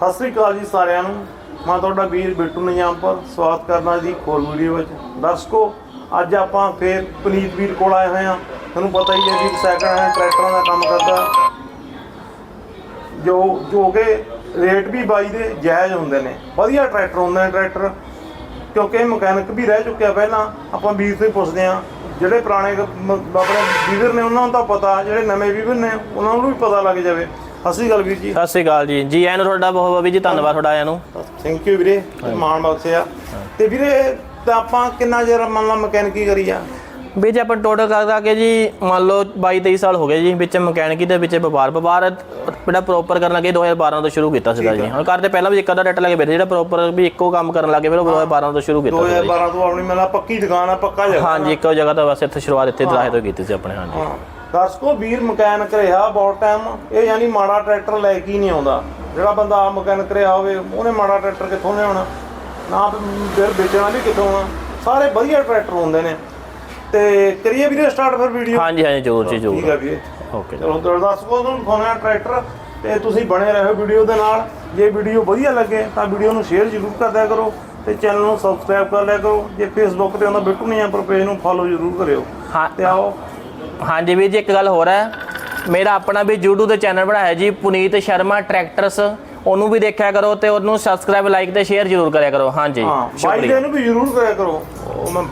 ਸਤਿ ਸ੍ਰੀ ਅਕਾਲ ਜੀ ਸਾਰਿਆਂ ਨੂੰ। ਮੈਂ ਤੁਹਾਡਾ ਵੀਰ ਬਿੱਟੂ ਨਿਜਾਮਪੁਰ ਸਵਾਗਤ ਕਰਦਾ ਜੀ ਹੋਰ ਵੀਡੀਓ ਵਿੱਚ। ਦਰਸ਼ਕੋ, ਅੱਜ ਆਪਾਂ ਫੇਰ ਪਨੀਤ ਵੀਰ ਕੋਲ ਆਏ ਹੋਏ ਹਾਂ। ਤੁਹਾਨੂੰ ਪਤਾ ਹੀ ਹੈ ਜੀ ਸੈਕਿੰਡ ਹੈਂਡ ਟਰੈਕਟਰਾਂ ਦਾ ਕੰਮ ਕਰਦਾ। ਜੋ ਜੋ ਕਿ ਰੇਟ ਵੀ ਬਾਈ ਦੇ ਜਾਇਜ਼ ਹੁੰਦੇ ਨੇ। ਵਧੀਆ ਟਰੈਕਟਰ ਹੁੰਦੇ ਨੇ ਟਰੈਕਟਰ। ਕਿਉਂਕਿ ਮਕੈਨਿਕ ਵੀ ਰਹਿ ਚੁੱਕਿਆ ਪਹਿਲਾਂ। ਆਪਾਂ ਵੀਰ ਤੋਂ ਹੀ ਪੁੱਛਦੇ ਹਾਂ। ਜਿਹੜੇ ਪੁਰਾਣੇ ਕ- ਆਪਣੇ ਵੀਰ ਨੇ, ਉਹਨਾਂ ਨੂੰ ਤਾਂ ਪਤਾ। ਜਿਹੜੇ ਨਵੇਂ ਵੀਰ ਨੇ, ਉਹਨਾਂ ਨੂੰ ਵੀ ਪਤਾ ਲੱਗ ਜਾਵੇ। ਅਸੀਂ ਗੱਲ ਵੀਰ ਜੀ। ਸਤਿ ਸ਼੍ਰੀ ਅਕਾਲ ਜੀ। ਜੀ ਐਨ ਤੁਹਾਡਾ ਬਹੁਤ ਬਹੁਤ ਵੀ ਜੀ ਧੰਨਵਾਦ ਤੁਹਾਡਾ ਆਇਆਂ ਨੂੰ। ਥੈਂਕ ਯੂ ਵੀਰੇ ਮਾਣ ਬਖਸ਼ਿਆ ਤੇ ਵੀਰੇ ਤਾਂ ਆਪਾਂ ਕਿੰਨਾ ਚਿਰ ਮੰਨ ਲਾ ਮਕੈਨਿਕੀ ਕਰੀ ਆ? ਵੀ ਜੇ ਆਪਾਂ ਟੋਟਲ ਕਰ ਲਾ ਕੇ ਜੀ ਮੰਨ ਲਓ 22 23 ਸਾਲ ਹੋ ਗਏ ਜੀ ਵਿੱਚ ਮਕੈਨਿਕੀ ਦੇ ਵਿੱਚ ਵਪਾਰ। ਵਪਾਰ ਜਿਹੜਾ ਪ੍ਰੋਪਰ ਕਰਨ ਲੱਗੇ 2012 ਤੋਂ ਸ਼ੁਰੂ ਕੀਤਾ ਸੀਗਾ ਜੀ। ਹੁਣ ਕਰਦੇ ਪਹਿਲਾਂ ਵੀ ਇੱਕ ਅੱਧਾ ਡੱਟ ਲੱਗੇ ਬੈਠੇ ਜਿਹੜਾ ਪ੍ਰੋਪਰ ਵੀ ਇੱਕੋ ਕੰਮ ਕਰਨ ਲੱਗੇ ਫਿਰ ਉਹ 2012 ਤੋਂ ਸ਼ੁਰੂ ਕੀਤਾ ਸੀਗਾ ਜੀ। 2012 ਤੋਂ ਆਪਣੀ ਮੇਰਾ ਪੱਕੀ ਦੁਕਾਨ ਆ ਪੱਕਾ ਜਗ੍ਹਾ ਹਾਂਜੀ ਇੱਕੋ ਜਗ੍ਹਾ ਤੋਂ ਬਸ ਇੱਥੇ ਸ਼ੁਰੂਆਤ ਇੱਥੇ ਦਰਾਹੇ ਤੋਂ ਕੀਤੀ ਸੀ ਆਪਣੇ ਹਾਂਜੀ। ਦਰਸ਼ਕੋ ਵੀਰ ਮਕੈਨਿਕ ਰਿਹਾ ਬਹੁਤ ਟਾਈਮ ਇਹ ਯਾਨੀ ਮਾੜਾ ਟਰੈਕਟਰ ਲੈ ਕੇ ਹੀ ਨਹੀਂ ਆਉਂਦਾ। ਜਿਹੜਾ ਬੰਦਾ ਆ ਮਕੈਨਿਕ ਰਿਹਾ ਹੋਵੇ ਉਹਨੇ ਮਾੜਾ ਟਰੈਕਟਰ ਕਿੱਥੋਂ ਲਿਆਉਣਾ? ਨਾ ਫਿਰ ਵੇਚਣਾ ਵੀ ਕਿੱਥੋਂ ਆ? ਸਾਰੇ ਵਧੀਆ ਟਰੈਕਟਰ ਹੁੰਦੇ ਨੇ। ਤੇ ਕਰੀਏ ਵੀਰੇ ਸਟਾਰਟ ਫਿਰ ਵੀਡੀਓ ਹਾਂਜੀ ਹਾਂਜੀ ਜ਼ਰੂਰ ਜੀ ਠੀਕ ਜ਼ਰੂਰ। ਆ ਵੀਰੇ। ਓਕੇ ਚਲੋ ਦਰਸ਼ਕੋ ਤੁਹਾਨੂੰ ਦਿਖਾਉਣਾ ਟਰੈਕਟਰ ਤੇ ਤੁਸੀਂ ਬਣੇ ਰਹੋ ਵੀਡੀਓ ਦੇ ਨਾਲ। ਜੇ ਵੀਡੀਓ ਵਧੀਆ ਲੱਗੇ ਤਾਂ ਵੀਡੀਓ ਨੂੰ ਸ਼ੇਅਰ ਜ਼ਰੂਰ ਕਰ ਦਿਆ ਕਰੋ ਤੇ ਚੈਨਲ ਨੂੰ ਸਬਸਕ੍ਰਾਈਬ ਕਰ ਲਿਆ ਕਰੋ। ਜੇ ਫੇਸਬੁੱਕ ਤੇ ਆਉਂਦਾ ਬਿੱਟੂ ਨਹੀਂ ਪਰ ਪੇਜ ਨੂੰ ਫੋਲੋ ਜ਼ਰੂਰ ਕਰਿਓ। ਹਾਂ ਤੇ ਆਓ। ਹਾਂਜੀ ਵੀਰ ਜੀ ਇੱਕ ਗੱਲ ਹੋਰ ਹੈ। ਮੇਰਾ ਆਪਣਾ ਵੀ YouTube ਤੇ ਚੈਨਲ ਬਣਾਇਆ ਜੀ ਪੁਨੀਤ ਸ਼ਰਮਾ ਟਰੈਕਟਰਸ ਉਹਨੂੰ ਵੀ ਦੇਖਿਆ ਕਰੋ ਤੇ ਉਹਨੂੰ ਸਬਸਕ੍ਰਾਈਬ ਲਾਈਕ ਤੇ ਸ਼ੇਅਰ ਜ਼ਰੂਰ ਕਰਿਆ ਕਰੋ। ਹਾਂਜੀ ਹਾਂ ਬਾਈ ਦੇ ਨੂੰ ਵੀ ਜ਼ਰੂਰ ਕਰਿਆ ਕਰੋ। ਉਹ ਮੈਂ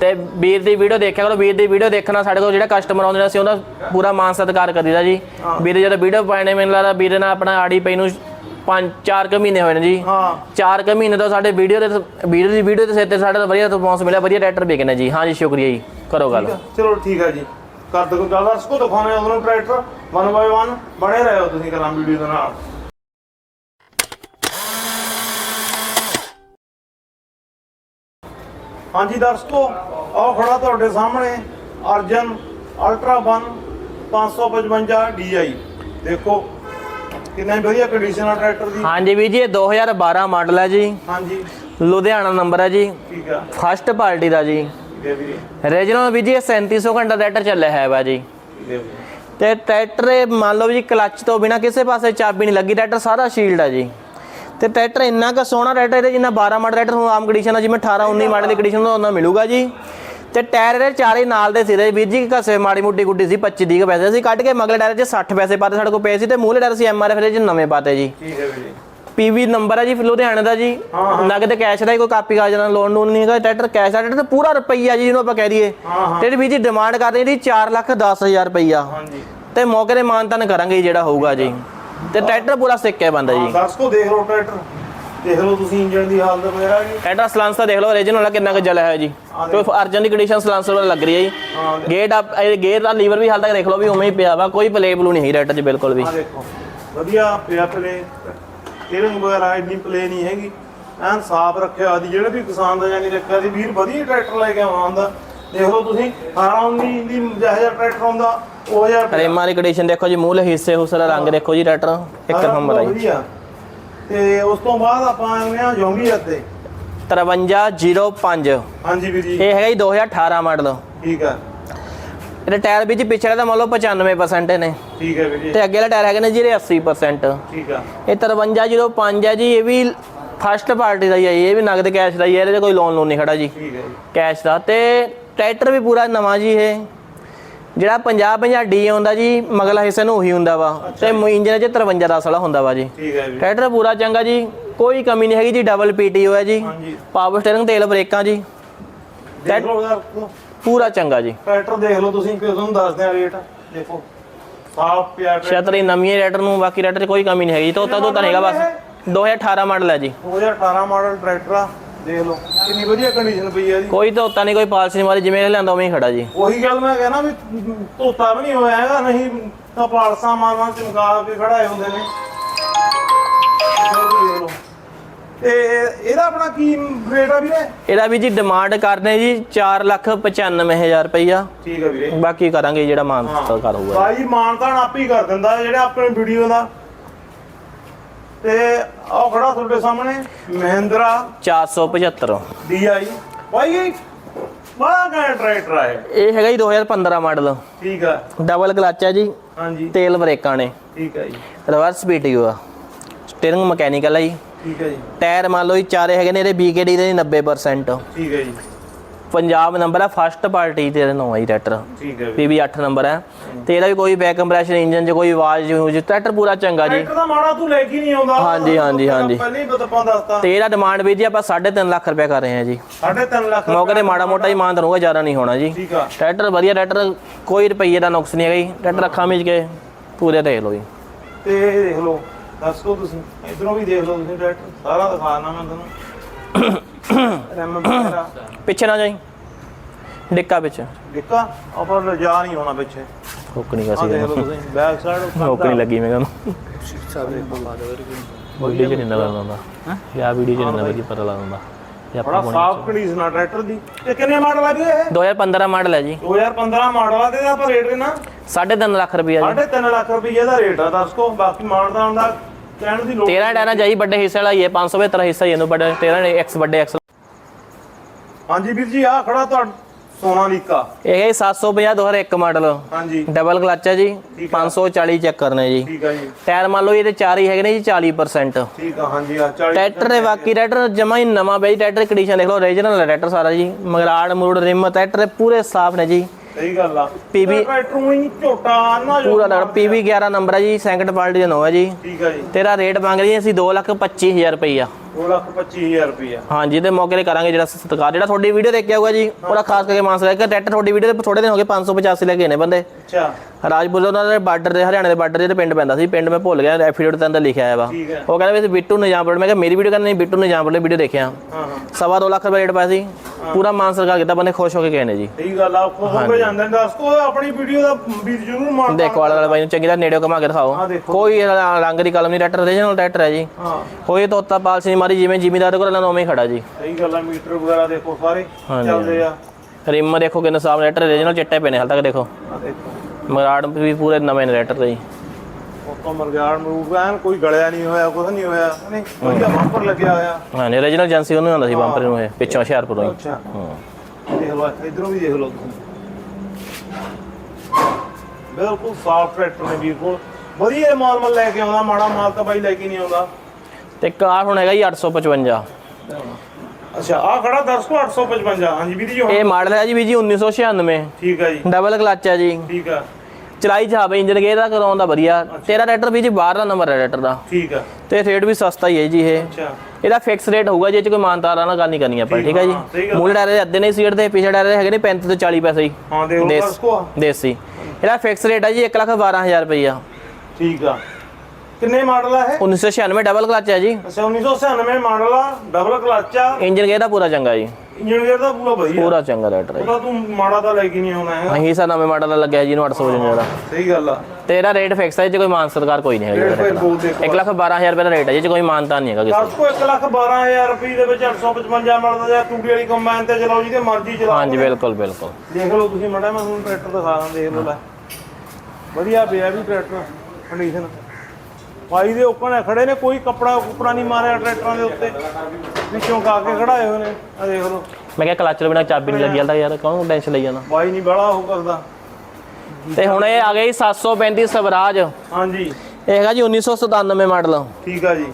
ਤੇ ਵੀਰ ਦੀ ਵੀਡੀਓ ਦੇਖਿਆ ਕਰੋ ਵੀਰ ਦੀ ਵੀਡੀਓ ਦੇਖਣਾ ਸਾਡੇ ਕੋਲ ਜਿਹੜਾ ਕਸਟਮਰ ਆਉਂਦੇ ਨੇ ਅਸੀਂ ਉਹਦਾ ਪੂਰਾ ਮਾਨ ਸਤਿਕਾਰ ਕਰੀਦਾ ਜੀ। ਵੀਰ ਜਦੋਂ ਵੀਡੀਓ ਪਾਣੇ ਮੈਨੂੰ ਲੱਗਦਾ ਵੀਰ ਨਾਲ ਆਪਣਾ ਆੜੀ ਪਈ ਨੂੰ 5 4 ਕੁ ਮਹੀਨੇ ਹੋਏ ਨੇ ਜੀ। ਹਾਂ। 4 ਕੁ ਮਹੀਨੇ ਤੋਂ ਸਾਡੇ ਵੀਡੀਓ ਦੇ ਵੀਡੀਓ ਦੀ ਵੀਡੀਓ ਦੇ ਸਿਰ ਤੇ ਸਾਡੇ ਤੋਂ ਵਧੀਆ ਰਿਸਪੌਂਸ ਮਿਲਿਆ ਵਧੀਆ ਟਰੈਕਟਰ ਨੇ ਜੀ। ਹਾਂਜੀ ਸ਼ੁਕਰੀਆ ਜੀ। ਕਰੋ ਗੱਲ। ਚਲੋ ਠੀਕ ਹੈ ਜੀ। ਕਰ ਦੋ ਗੱਲ ਦਰਸ਼ਕੋ ਦਿਖਾਉਣੇ ਉਹਨੂੰ ਟਰੈਕਟਰ ਵਨ ਬਾਈ ਵਨ ਬਣੇ ਰਹੋ ਤੁਸੀਂ ਕਰਾਂ ਵੀਡੀਓ ਦੇ ਨਾਲ। ਹਾਂਜੀ ਦਰਸ਼ਕੋ ਆਹ ਖੜਾ ਤੁਹਾਡੇ ਸਾਹਮਣੇ ਅਰਜਨ ਅਲਟਰਾ 1 555 DI ਦੇਖੋ ਕਿੰਨਾ ਹੀ ਵਧੀਆ ਕੰਡੀਸ਼ਨ ਆ ਟਰੈਕਟਰ ਦੀ। ਹਾਂਜੀ ਵੀਰ ਜੀ ਇਹ 2012 ਮਾਡਲ ਹੈ ਜੀ। ਹਾਂਜੀ। ਲੁਧਿਆਣਾ ਨੰਬਰ ਹੈ ਜੀ। ਠੀਕ ਆ। ਫਸਟ ਪਾਰਟੀ ਦਾ ਜੀ। ਹੈ ਰੀਜਨਲ ਵੀ ਜੀ ਇਹ 3700 ਘੰਟਾ ਟਰੈਕਟਰ ਚੱਲਿਆ ਹੈ ਜੀ। ਵੀਰੇ ਤੇ ਟਰੈਕਟਰ ਮੰਨ ਲਓ ਜੀ ਕਲੱਚ ਤੋਂ ਬਿਨਾ ਕਿਸੇ ਪਾਸੇ ਚਾਬੀ ਨਹੀਂ ਲੱਗੀ ਟਰੈਕਟਰ ਸਾਰਾ ਸ਼ੀਲਡ ਹੈ ਜੀ। ਤੇ ਟਰੈਕਟਰ ਇੰਨਾ ਕੁ ਸੋਹਣਾ ਟਰੈਕਟਰ ਇਹਦੇ ਜਿੰਨਾ 12 ਮਾਡਲ ਟਰੈਕਟਰ ਹੁਣ ਆਮ ਕੰਡੀਸ਼ਨ ਦਾ ਜਿਵੇਂ 18 19 ਮਾਡਲ ਦੀ ਕੰਡੀਸ਼ਨ ਦਾ ਉਹਨਾਂ ਮਿਲੂਗਾ ਜੀ। ਤੇ ਟਾਇਰ ਇਹਦੇ ਚਾਰੇ ਨਾਲ ਦੇ ਸਿਰੇ ਵੀਰ ਜੀ ਘਸੇ ਮਾੜੀ ਮੁੱਟੀ ਗੁੱਡੀ ਸੀ 25 ਦੀ ਪੈਸੇ ਅਸੀਂ ਕੱਢ ਕੇ ਮਗਲੇ ਟਾਇਰ 'ਚ 60 ਪੈਸੇ ਪਾਤੇ ਸਾਡੇ ਕੋਲ ਪਏ ਸੀ ਤੇ ਮੂਹਰੇ ਟਾਇਰ ਸੀ ਐਮਆਰਐਫ ਦੇ 'ਚ ਨਵੇਂ ਪਾਤੇ ਜੀ। ਠੀਕ ਹੈ ਵੀਰੇ। ਪੀਵੀ ਨੰਬਰ ਹੈ ਜੀ ਲੁਧਿਆਣੇ ਦਾ ਜੀ। ਨਗਦ ਕੈਸ਼ ਦਾ ਹੀ ਕੋਈ ਕਾਪੀ ਕਾਗਜ਼ ਨਾਲ ਲੋਨ ਨੂੰ ਨਹੀਂ ਹੈਗਾ ਟਰੈਕਟਰ ਕੈਸ਼ ਦਾ ਟਰੈਕਟਰ ਪੂਰਾ ਰੁਪਈਆ ਜੀ ਜਿਹਨੂੰ ਆਪਾਂ ਕਹਿ ਦਈਏ। ਤੇ ਵੀ ਜੀ ਡਿਮਾਂਡ ਕਰਦੇ ਜੀ 4 ਲੱਖ 10000 ਰੁਪਈਆ। ਹਾਂਜੀ। ਤੇ ਮੌਕੇ ਤੇ ਮਾਨਤਨ ਕਰਾਂਗੇ ਜਿਹੜਾ ਹੋਊਗਾ ਜੀ। ਤੇ ਟਰੈਕਟਰ ਪੂਰਾ ਸਿੱਕਿਆ ਬੰਦਾ ਜੀ। ਦੇਖ ਲਓ ਟਰੈਕਟਰ। ਦੇਖ ਲਓ ਤੁਸੀਂ ਇੰਜਨ ਦੀ ਹਾਲਤ ਵਗੈਰਾ ਜੀ। ਟਰੈਕਟਰ ਸਲਾਂਸਰ ਦੇਖ ਲਓ ਰੀਜਨਲ ਵਾਲਾ ਕਿੰਨਾ ਕੁ ਜਲਿਆ ਹੋਇਆ ਜੀ। ਕੋਈ ਅਰਜਨ ਦੀ ਕੰਡੀਸ਼ਨ ਸਲਾਂਸਰ ਵਾਲਾ ਲੱਗ ਰਹੀ ਹੈ ਜੀ। ਗੇਟ ਅਪ ਇਹ ਗੇਅਰ ਦਾ ਲੀਵਰ ਵੀ ਹਾਲ ਤੱਕ ਦੇਖ ਲਓ ਵੀ ਉਵੇਂ ਹੀ ਪਿਆ ਵਾ ਕੋਈ ਪਲੇ ਬਲੂ ਨਹੀਂ ਹੈ ਟਰੈਕਟਰ 'ਚ ਬਿਲਕੁਲ ਵੀ। ਆ ਦੇਖੋ। ਵਧੀਆ ਪਿਆ ਪਲੇ ਸਟੀਅਰਿੰਗ ਵਗੈਰਾ ਇੰਨੀ ਪਲੇ ਨਹੀਂ ਹੈਗੀ। ਐਨ ਸਾਫ਼ ਰੱਖਿਆ ਆਦੀ ਜਿਹੜੇ ਵੀ ਕਿਸਾਨ ਦਾ ਜਾਨੀ ਰੱਖਿਆ ਸੀ ਵੀਰ ਵਧੀਆ ਟਰੈਕਟਰ ਲੈ ਕੇ ਆਉਂਦਾ। ਦੇਖ ਲਓ ਤੁਸੀਂ 18 19 ਦੀ ਜਿਹੜਾ ਜਿਹਾ ਟਰੈਕਟਰ ਆਉਂਦਾ ਉਹ ਜਿਹਾ ਪਿਆ। ਰੇਮਾਂ ਦੀ ਕੰਡੀਸ਼ਨ ਦੇਖੋ ਜੀ ਮੂਹਲੇ ਹਿੱਸੇ ਹੁਸਰਾ ਰੰਗ ਦੇਖੋ ਜੀ ਟਰੈਕਟਰ। ਇੱਕ ਨੰਬਰ ਵਧੀਆ। ਤੇ ਉਸ ਤੋਂ ਬਾਅਦ ਆਪਾਂ ਆਏ ਆ ਜੌਂਗੀ ਤੇ 5305 ਹਾਂਜੀ ਵੀਰ ਜੀ। ਇਹ ਹੈਗਾ ਜੀ 2018 ਮਾਡਲ ਠੀਕ ਆ। ਇਹਦੇ ਟਾਇਰ ਵਿੱਚ ਪਿਛਲੇ ਦਾ ਮੰਨ ਲਓ 95% ਨੇ। ਠੀਕ ਹੈ ਵੀਰ ਜੀ। ਤੇ ਅੱਗੇ ਵਾਲਾ ਟਾਇਰ ਹੈਗੇ ਨੇ ਜਿਹੜੇ 80% ਠੀਕ ਆ। ਇਹ 5305 ਹੈ ਜੀ ਇਹ ਵੀ ਫਸਟ ਪਾਰਟੀ ਦਾ ਹੀ ਹੈ ਇਹ ਵੀ ਨਗਦ ਕੈਸ਼ ਦਾ ਹੀ ਹੈ ਇਹਦੇ ਕੋਈ ਲੋਨ ਲੋਨ ਨਹੀਂ ਖੜਾ ਜੀ। ਠੀਕ ਹੈ ਜੀ। ਕੈਸ਼ ਦਾ ਤੇ ਟਰੈਕਟਰ ਵੀ ਪੂਰਾ ਨਵਾਂ ਜੀ ਇਹ। ਜਿਹੜਾ 50 50 ਡੀ ਆਉਂਦਾ ਜੀ ਮਗਲਾ ਹਿੱਸੇ ਨੂੰ ਉਹੀ ਹੁੰਦਾ ਵਾ। ਤੇ ਇੰਜਨ 'ਚ 53 ਦਾ ਸਾਲਾ ਹੁੰਦਾ ਵਾ ਜੀ। ਠੀਕ ਹੈ ਟਰੈਕਟਰ ਪੂਰਾ ਚੰਗਾ ਜੀ ਕੋਈ ਕਮੀ ਨਹੀਂ ਹੈਗੀ ਜੀ ਡਬਲ ਪੀਟੀਓ ਹੈ ਜੀ। ਪਾਵਰ ਸਟੀਅਰਿੰਗ ਤੇਲ ਬ੍ਰੇਕਾਂ ਜੀ। ਦੇਖ ਲਓ ਯਾਰ ਪੂਰਾ ਚੰਗਾ ਜੀ। ਟਰੈਕਟਰ ਦੇਖ ਲਓ ਤੁਸੀਂ ਫਿਰ ਤੁਹਾਨੂੰ ਦੱਸਦੇ ਆ ਰੇਟ ਦੇਖੋ ਸਾਫ਼ ਪਿਆ ਟਰੈਕਟਰ। ਛਤਰੀ ਨਵੀਂ ਹੈ ਰੈਟਰ ਨੂੰ ਬਾਕੀ ਰੈਟਰ 'ਚ ਕੋਈ ਕਮੀ ਨਹੀਂ ਹੈਗੀ। ਤੋਤਾ ਤੋਤਾ ਨਹੀਂ ਹੈਗਾ ਬਸ। 2018 ਮਾਡਲ ਹੈ ਜੀ। 2018 ਮਾਡਲ ਟਰੈਕਟਰ ਆ ਦੇਖ ਲਓ। ਕਿੰਨੀ ਵਧੀਆ ਕੰਡੀਸ਼ਨ ਪਈ ਆ ਇਹਦੀ। ਕੋਈ ਤੋਤਾ ਨਹੀਂ ਕੋਈ ਪਾਲਸ ਨਹੀਂ ਮਾਰੀ ਜਿਵੇਂ ਇਹ ਲਿਆਂਦਾ ਉਵੇਂ ਹੀ ਖੜਾ ਜੀ। ਉਹੀ ਗੱਲ ਮੈਂ ਕਹਿਣਾ ਵੀ ਧੋਤਾ ਵੀ ਨਹੀਂ ਹੋਇਆ ਹੈਗਾ ਨਹੀਂ ਤਾਂ ਪਾਲਸਾ ਮਾਰਨਾ ਚਮਕਾ ਕੇ ਖੜਾਏ ਹੁੰਦੇ ਨੇ। ਤੇ ਇਹਦਾ ਆਪਣਾ ਕੀ ਰੇਟ ਆ ਵੀਰੇ? ਇਹਦਾ ਵੀ ਜੀ ਡਿਮਾਂਡ ਕਰਦੇ ਜੀ 495000 ਰੁਪਈਆ। ਠੀਕ ਆ ਵੀਰੇ। ਬਾਕੀ ਕਰਾਂਗੇ ਜਿਹੜਾ ਮਾਨ ਕਰ ਹੋਊਗਾ। ਬਾਈ ਮਾਨਤਾਨ ਆਪ ਹੀ ਕਰ ਦਿੰਦਾ ਜਿਹੜਾ ਆਪਣੇ ਵੀਡੀਓ ਦਾ। ਤੇ ਆਹ ਖੜਾ ਤੁਹਾਡੇ ਸਾਹਮਣੇ ਮਹਿੰਦਰਾ 475 DI ਬਾਈ ਬੜਾ ਘੈਂਟ ਟਰੈਕਟਰ ਆ ਇਹ। ਇਹ ਹੈਗਾ ਜੀ 2015 ਮਾਡਲ ਠੀਕ ਆ। ਡਬਲ ਕਲਚ ਹੈ ਜੀ। ਹਾਂਜੀ। ਤੇਲ ਬ੍ਰੇਕਾਂ ਨੇ। ਠੀਕ ਆ ਜੀ। ਰਿਵਰਸ ਪੀਟੀਓ ਆ। ਸਟੀਅਰਿੰਗ ਮਕੈਨੀਕਲ ਹੈ ਜੀ। ਠੀਕ ਹੈ ਜੀ। ਟਾਇਰ ਮੰਨ ਲਓ ਜੀ ਚਾਰੇ ਹੈਗੇ ਨੇ ਇਹਦੇ BKD ਦੇ 90% ਠੀਕ ਹੈ ਜੀ। ਪੰਜਾਬ ਨੰਬਰ ਹੈ ਫਸਟ ਪਾਰਟੀ ਤੇ ਇਹਦਾ ਨਵਾਂ ਹੀ ਟਰੈਕਟਰ। ਠੀਕ ਹੈ ਵੀ PB 8 ਨੰਬਰ ਹੈ ਤੇ ਇਹਦਾ ਵੀ ਕੋਈ ਬੈਕ ਕੰਪਰੈਸ਼ਨ ਇੰਜਨ 'ਚ ਕੋਈ ਆਵਾਜ਼ ਯੂਜ ਟਰੈਕਟਰ ਪੂਰਾ ਚੰਗਾ ਜੀ। ਟਰੈਕਟਰ ਦਾ ਮਾੜਾ ਤੂੰ ਲੈ ਕੇ ਨਹੀਂ ਆਉਂਦਾ। ਹਾਂਜੀ, ਹਾਂਜੀ, ਹਾਂਜੀ। ਪਹਿਲਾਂ ਹੀ ਬਤਪਾਂ ਦੱਸਤਾ। ਤੇ ਇਹਦਾ ਡਿਮਾਂਡ ਵੀ ਜੀ ਆਪਾਂ 3.5 ਲੱਖ ਰੁਪਏ ਕਰ ਰਹੇ ਹਾਂ ਜੀ। 3.5 ਲੱਖ ਮੌਕੇ ਤੇ ਮਾੜਾ ਮੋਟਾ ਹੀ ਮਾਨ ਦਰੂਗਾ ਜ਼ਿਆਦਾ ਨਹੀਂ ਹੋਣਾ ਜੀ। ਠੀਕ ਆ। ਟਰੈਕਟਰ ਵਧੀਆ ਟਰੈਕਟਰ ਕੋਈ ਰੁਪਈਏ ਦਾ ਨੁਕਸ ਨਹੀਂ ਹੈਗਾ ਜੀ। ਟਰੈਕਟਰ ਅੱਖਾਂ ਵਿੱਚ ਕੇ ਪੂਰੇ ਦੇਖ ਲਓ ਜੀ। ਤੇ ਦੇਖ ਲਓ। ਦੱਸੋ ਤੁਸੀਂ। ਇਧਰੋਂ ਵੀ ਦੇਖ ਲਓ ਤੁਸੀਂ ਟਰੈਕਟਰ ਸਾਰਾ ਦਿਖਾਣਾ ਮੈਂ ਤੁਹਾਨੂੰ। ਰੈਮ ਵਗੈਰਾ। ਪਿੱਛੇ ਨਾ ਜਾਈ। ਡਿੱਕਾ ਵਿੱਚ ਦੇਖਾ ਆਪਾਂ ਲਿਜਾ ਨਹੀਂ ਹੋਣਾ ਪਿੱਛੇ। ਹੁੱਕ ਨਹੀਂ ਕਸੀ ਦੇਖ ਲਓ ਤੁਸੀਂ। ਬੈਕ ਸਾਈਡ ਹੁੱਕ ਨਹੀਂ ਲੱਗੀ ਮੈਂ ਕਹਿੰਦਾ ਵੀਡੀਓ ਚ ਨਹੀਂ ਨਜ਼ਰ ਆਉਂਦਾ ਯਾ ਵੀਡੀਓ ਚ ਨਹੀਂ ਨਜ਼ਰ ਪਤਾ ਲੱਗਦਾ ਇਹ ਬੜਾ ਸਾਫ਼ ਕੰਡੀਸ਼ਨ ਆ ਟਰੈਕਟਰ ਦੀ। ਤੇ ਕਿੰਨੇ ਮਾਡਲ ਆ ਵੀਰੇ ਇਹ? 2015 ਮਾਡਲ ਹੈ ਜੀ। 2015 ਮਾਡਲ ਆ ਤੇ ਇਹਦਾ ਆਪਾਂ ਰੇਟ ਨਾ 3.5 ਲੱਖ ਰੁਪਈਆ ਜੀ। 3.5 ਲੱਖ ਰੁਪਏ ਦਾ ਰੇਟ ਆ ਦੱਸ ਕੋ। ਬਾਕੀ ਮਾਡਲ ਦਾ ਕਹਿਣ ਦੀ ਲੋੜ 13 ਟਾਇਰਾਂ ਜਾਈ ਵੱਡੇ ਹਿੱਸੇ ਵਾਲਾ ਹੀ ਹੈ 572 ਹਿੱਸਾ ਹੀ ਇਹਨੂੰ ਵੱਡੇ 13 ਨੇ ਐਕਸ ਵੱਡੇ ਐਕਸ ਹਾਂਜੀ ਵੀਰ ਜੀ ਆ ਖੜਾ ਤੁਹਾਡਾ ਸੋਨਾਲੀਕਾ ਇਹ ਹੈ 750 2001 ਮਾਡਲ। ਹਾਂਜੀ। ਡਬਲ ਕਲਚ ਹੈ ਜੀ ਠੀਕ ਆ। 540 ਚੱਕਰ ਨੇ ਜੀ। ਠੀਕ ਆ ਜੀ। ਟਾਇਰ ਮੰਨ ਲਓ ਇਹਦੇ ਚਾਰ ਹੀ ਹੈਗੇ ਨੇ ਜੀ 40% ਠੀਕ ਆ ਹਾਂਜੀ ਆ 40 ਟਰੈਕਟਰ ਦੇ ਬਾਕੀ ਟਰੈਕਟਰ ਜਮਾ ਹੀ ਨਵਾਂ ਬਈ ਟਰੈਕਟਰ ਕੰਡੀਸ਼ਨ ਦੇਖ ਲਓ ਓਰੀਜਨਲ ਟਰੈਕਟਰ ਸਾਰਾ ਜੀ। ਮਗਰਾੜ ਮਰੂੜ ਰਿਮ ਟਰੈਕਟਰ ਪੂਰੇ ਸਾਫ਼ ਨੇ ਜੀ। ਸਹੀ ਗੱਲ ਆ। PB ਟਰੈਕਟਰ ਹੀ ਝੋਟਾ ਨਾ ਪੂਰਾ ਲੜ PB 11 ਨੰਬਰ ਹੈ ਜੀ ਸੈਕੰਡ ਪਾਰਟੀ ਦਾ ਨੋ ਹੈ ਜੀ। ਠੀਕ ਆ ਜੀ। ਤੇਰਾ ਰੇਟ ਮੰਗ ਰਹੀ ਅਸੀਂ 2,25,000 ਰੁਪਈਆ। 2 ਲੱਖ 25000 ਰੁਪਇਆ ਹਾਂਜੀ ਤੇ ਮੌਕੇ ਤੇ ਕਰਾਂਗੇ ਜਿਹੜਾ ਸਤਿਕਾਰ। ਜਿਹੜਾ ਤੁਹਾਡੀ ਵੀਡੀਓ ਦੇਖਿਆ ਹੋਊਗਾ ਜੀ ਉਹਦਾ ਖਾਸ ਕਰਕੇ ਮਾਨਸ ਲੈ ਕੇ ਟਰੈਕਟਰ ਤੁਹਾਡੀ ਵੀਡੀਓ ਤੇ ਥੋੜੇ ਦਿਨ ਹੋ ਗਏ 585 ਲੈ ਕੇ ਨੇ ਬੰਦੇ। ਅੱਛਾ। ਰਾਜਪੁਰ ਉਹਨਾਂ ਦੇ ਬਾਰਡਰ ਦੇ ਹਰਿਆਣੇ ਦੇ ਬਾਰਡਰ ਦੇ ਪਿੰਡ ਪੈਂਦਾ ਸੀ ਪਿੰਡ ਮੈਂ ਭੁੱਲ ਗਿਆ ਐਫੀਡੇਵਿਟ ਤੇ ਅੰਦਰ ਲਿਖਿਆ ਆਇਆ ਵਾ। ਉਹ ਕਹਿੰਦਾ ਵੀ ਬਿੱਟੂ ਨਿਜ਼ਾਮਪੁਰ ਮੈਂ ਕਿਹਾ ਮੇਰੀ ਵੀਡੀਓ ਕਹਿੰਦਾ ਨਹੀਂ ਬਿੱਟੂ ਨਿਜ਼ਾਮਪੁਰ ਦੀ ਵੀਡੀਓ ਦੇਖਿਆ। ਹਾਂ ਹਾਂ। ਸਵਾ ਦੋ ਲੱਖ ਰੁਪਏ ਰੇਟ ਪਾਇਆ ਸੀ ਪੂਰਾ ਮਾਨ ਸਰਕਾਰ ਕੀਤਾ ਬੰਦੇ ਖੁਸ਼ ਹੋ ਕੇ ਗਏ ਨੇ ਜੀ। ਸਹੀ ਗੱਲ ਆ ਖੋ ਹੋ ਕੇ ਜਾਂਦੇ ਨੇ ਦੱਸ ਕੋ ਆਪਣੀ ਵੀਡੀਓ ਦਾ ਵੀਰ ਜ਼ਰੂਰ ਮਾਰ ਦੇਖੋ ਵਾਲੇ ਵਾਲੇ ਬਾਈ ਨੂੰ ਚੰਗੀ ਤਰ੍ਹਾਂ ਨੇੜਿਓ ਘੁਮਾ ਕੇ ਦਿਖਾਓ। ਦੇਖੋ। ਕੋਈ ਰੰਗ ਦੀ ਕਲਮ ਨਹੀਂ ਟਰੈਕਟਰ ਓਰੀਜਨਲ ਟਰੈਕਟਰ ਹੈ ਜੀ। ਹਾਂ। ਕੋਈ ਤੋਤਾ ਪਾਲਸੀ ਮਾਰੀ ਜਿਵੇਂ ਜ਼ਿਮੀਦਾਰ ਕੋਲ ਨਾ ਉਵੇਂ ਹੀ ਖੜਾ ਜੀ। ਸਹੀ ਗੱਲ ਆ ਮੀਟਰ ਵਗੈਰਾ ਦੇਖੋ ਸਾਰੇ ਹਾਂਜੀ, ਚੱਲਦੇ ਆ। ਰਿਮ ਦੇਖੋ ਕਿੰਨਾ ਸਾਫ਼ ਟਰੈਕਟਰ ਓਰੀਜਨਲ ਚਿੱਟੇ ਪਏ ਨੇ ਹਾਲ ਤੱਕ ਦੇਖੋ। ਆ ਦੇਖੋ। ਮਰਾੜ ਵੀ ਪੂਰੇ ਨਵੇਂ ਨੇ ਟਰੈਕਟਰ ਜੀ। ਉਤੋਂ ਮਰਗਾੜ ਮਰੂਗ ਐਨ ਕੋਈ ਗਲਿਆ ਨਹੀਂ ਹੋਇਆ ਕੁਝ ਨਹੀਂ ਹੋਇਆ ਨਹੀਂ ਵਧੀਆ ਬੰਪਰ ਲੱਗਿਆ ਹੋਇਆ। ਹਾਂਜੀ ਓਰੀਜਨਲ ਏਜੰਸੀ ਉਹਨੂੰ ਆਉਂਦਾ ਸੀ ਬੰਪਰ ਨੂੰ ਇਹ ਪਿੱਛੋਂ ਹੁਸ਼ਿਆਰਪੁਰੋਂ ਹੀ। ਅੱਛਾ। ਹਾਂ। ਦੇਖ ਲਓ ਇਧਰੋਂ ਵੀ ਦੇਖ ਲਓ ਤੁਸੀਂ। ਬਿਲਕੁਲ ਸਾਫ਼ ਟਰੈਕਟਰ ਨੇ ਵੀਰ ਕੋਲ। ਵਧੀਆ ਮਾਲ ਮਲ ਲੈ ਕੇ ਆਉਂਦਾ ਮਾੜਾ ਮਾਲ ਤਾਂ ਬਾਈ ਲੈ ਕੇ ਨਹੀਂ ਆਉਂਦਾ। ਤੇ ਕਾਰ ਹੁਣ ਹੈਗਾ ਜੀ 855 ਅੱਛਾ ਆ ਖੜਾ 10 855 ਹਾਂਜੀ ਵੀਰ ਜੀ ਇਹ ਮਾਡਲ ਹੈ ਜੀ ਵੀ ਜੀ 1996 ਠੀਕ ਹੈ ਜੀ। ਡਬਲ ਕਲਚ ਹੈ ਜੀ। ਠੀਕ ਆ ਚਲਾਈ ਜਾਵੇ ਇੰਜਨ ਗੇਅਰ ਦਾ ਕਰਾਉਂਦਾ ਵਧੀਆ। ਤੇਰਾ ਟਰੈਕਟਰ ਵੀ ਜੀ 12 ਨੰਬਰ ਹੈ ਟਰੈਕਟਰ ਦਾ। ਠੀਕ ਆ ਤੇ ਰੇਟ ਵੀ ਸਸਤਾ ਹੀ ਹੈ ਜੀ ਇਹ। ਅੱਛਾ। ਇਹਦਾ ਫਿਕਸ ਰੇਟ ਹੋਊਗਾ ਜੇ ਚ ਕੋਈ ਮਾਨਤਾਰਾ ਨਾਲ ਗੱਲ ਨਹੀਂ ਕਰਨੀ ਆਪਾਂ ਠੀਕ ਹੈ ਹਾਂ, ਜੀ। ਮੂਲ ਡਾਰੇ ਅੱਧੇ ਨਹੀਂ ਸੀਟ ਦੇ ਪਿਛਲੇ ਡਾਰੇ ਹੈਗੇ ਨੇ 35 ਤੋਂ 40 ਪੈਸੇ ਹੀ ਹਾਂ ਦੇਖ ਲਓ ਦੇਸ- ਇਹਦਾ ਫਿਕਸ ਰੇਟ ਹੈ ਜੀ 1 ਲੱਖ 12000 ਰੁਪਈਆ। ਠੀਕ ਆ। ਕਿੰਨੇ ਮਾਡਲ ਆ ਇਹ? 1996 ਡਬਲ ਕਲਚ ਹੈ ਜੀ। ਅੱਛਾ 1999 ਮਾਡਲ ਆ ਡਬਲ ਕਲਚ ਆ। ਇੰਜਨ ਗੇਅਰ ਦਾ ਪੂਰਾ ਚੰਗਾ ਜੀ। ਇੰਜਨ ਗੇਅਰ ਦਾ ਪੂਰਾ ਵਧੀਆ। ਪੂਰਾ ਚੰਗਾ ਰੇਟ ਹੈ ਉਹਦਾ ਤੂੰ ਮਾੜਾ ਤਾਂ ਲੈ ਕੇ ਨਹੀਂ ਆਉਣਾ ਹੈ ਅਹੀਂ ਸਾ ਨਵੇਂ ਮਾਡਲ ਦਾ ਲੱਗਿਆ ਜੀ ਨੂੰ 855 ਦਾ। ਸਹੀ ਗੱਲ ਆ। ਤੇ ਇਹਦਾ ਰੇਟ ਫਿਕਸ ਹੈ ਜੀ ਕੋਈ ਮਾਨ ਸਤਕਾਰ ਕੋਈ ਨਹੀਂ ਹੈਗਾ ਰੇਟ ਜੀ ਫਿਰ ਬਹੁਤ ਦੇਖੋ। 1 ਲੱਖ 12000 ਰੁਪਏ ਦਾ ਰੇਟ ਹੈ ਜੀ ਕੋਈ ਮਾਨਤਾ ਨਹੀਂ ਹੈਗਾ ਕਿਸੇ ਕੋ 1 ਲੱਖ 12000 ਰੁਪਏ ਦੇ ਵਿੱਚ 855 ਮਿਲਦਾ ਜਾਂ ਟੂਟੀ ਵਾਲੀ ਕੰਬਾਈਨ ਤੇ ਚਲਾਓ ਜਿਹਦੇ ਮਰਜ਼ੀ ਚਲਾਓ। ਹਾਂਜੀ ਬਿਲਕੁਲ ਬਿਲਕੁਲ। ਦੇਖ ਲਓ ਤੁਸੀਂ ਮੜਾ ਮੈਂ ਤੁਹਾਨੂੰ ਟਰੈਕਟਰ ਦਿਖਾ ਦਾਂ ਦੇਖ ਲਓ ਲੈ। ਵਧੀਆ ਪਿਆ ਵੀ ਟਰੈਕਟਰ ਕੰਡੀਸ਼ਨ ਪਾਈ ਦੇ ਨੇ ਖੜੇ ਨੇ ਕੋਈ ਕੱਪੜਾ ਕੁਪੜਾ ਨਹੀਂ ਮਾਰਿਆ ਟਰੈਕਟਰਾਂ ਦੇ ਉੱਤੇ। ਵਿੱਚੋਂ ਕਾ ਕੇ ਖੜਾਏ ਹੋਏ ਨੇ ਆ ਦੇਖ ਲਓ। ਮੈਂ ਕਿਹਾ ਕਲਚ ਬਿਨਾ ਚਾਬੀ ਨਹੀਂ ਲੱਗੀ ਤੱਕ ਯਾਰ ਕੌਣ ਟੈਨਸ਼ਨ ਲਈ ਜਾਣਾ ਬਾਈ ਨਹੀਂ ਬੜਾ ਉਹ ਕਰਦਾ ਤੇ ਹੁਣ ਇਹ ਆ ਗਈ 735 ਸਵਰਾਜ। ਇਹ ਹਾਂਜੀ ਹੈਗਾ ਜੀ 1997 ਮਾਡਲ। ਠੀਕ ਆ ਜੀ।